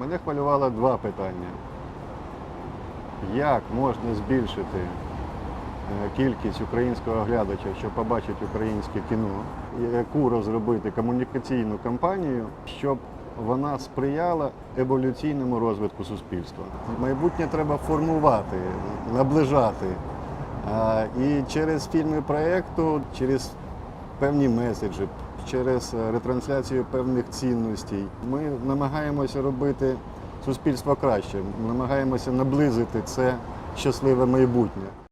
Мене хвилювало два питання. Як можна збільшити е, кількість українського глядача, що побачить українське кіно, яку розробити комунікаційну кампанію, щоб вона сприяла еволюційному розвитку суспільства. Майбутнє треба формувати, наближати. І через фільми проєкту, через певні меседжі, через е, ретрансляцію певних цінностей. Ми намагаємося робити суспільство краще, намагаємося наблизити це щасливе майбутнє.